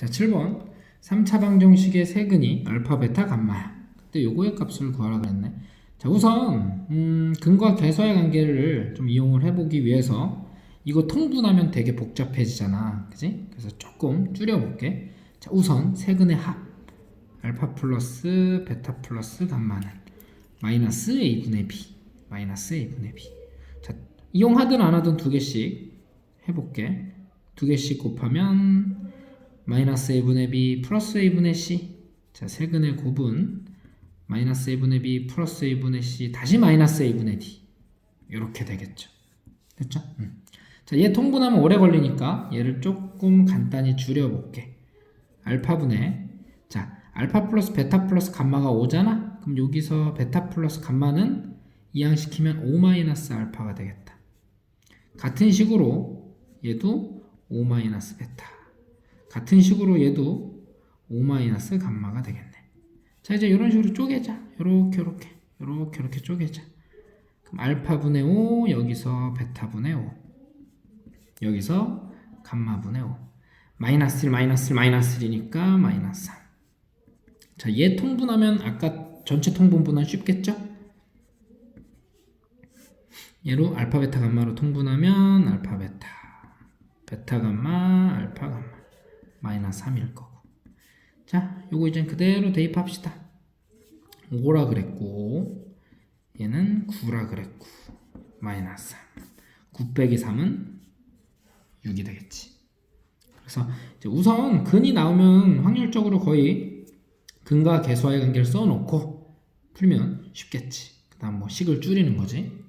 자, 7번. 3차 방정식의 세근이 알파, 베타, 감마야. 그때 요거의 값을 구하라 그랬네. 자, 우선 음, 근과 계수의 관계를 좀 이용을 해보기 위해서 이거 통분하면 되게 복잡해지잖아. 그지? 그래서 조금 줄여볼게. 자, 우선 세근의 합. 알파 플러스 베타 플러스 감마는 마이너스 a분의 b. 마이너스 a분의 b. 자, 이용하든 안 하든 두 개씩 해볼게. 두 개씩 곱하면 마이너스 a분의 b 플러스 a분의 c. 자, 세근의 곱은 마이너스 a분의 b 플러스 a분의 c 다시 마이너스 a분의 d. 이렇게 되겠죠. 됐죠? 음. 자, 얘 통분하면 오래 걸리니까 얘를 조금 간단히 줄여볼게. 알파분의 자, 알파 플러스 베타 플러스 감마가 5잖아? 그럼 여기서 베타 플러스 감마는 이항시키면 5 마이너스 알파가 되겠다. 같은 식으로 얘도 5 마이너스 베타. 같은 식으로 얘도 5 마이너스 감마가 되겠네. 자, 이제 이런 식으로 쪼개자. 요렇게 요렇게 요렇게 요렇게 쪼개자. 그럼 알파분의 5 여기서 베타분의 5 여기서 감마분의 5 마이너스 1 마이너스 1 마이너스 1이니까 마이너스 3 자, 얘 통분하면 아까 전체 통분보다 쉽겠죠? 얘로 알파 베타 감마로 통분하면 알파 베타 감마 알파 감마 마이너스 3일 거고. 자 요거 이제 그대로 대입합시다. 5라 그랬고 얘는 9라 그랬고 마이너스 3 9 빼기 3은 6이 되겠지. 그래서 우선 근이 나오면 확률적으로 거의 근과 계수와의 관계를 써놓고 풀면 쉽겠지. 그 다음 뭐 식을 줄이는 거지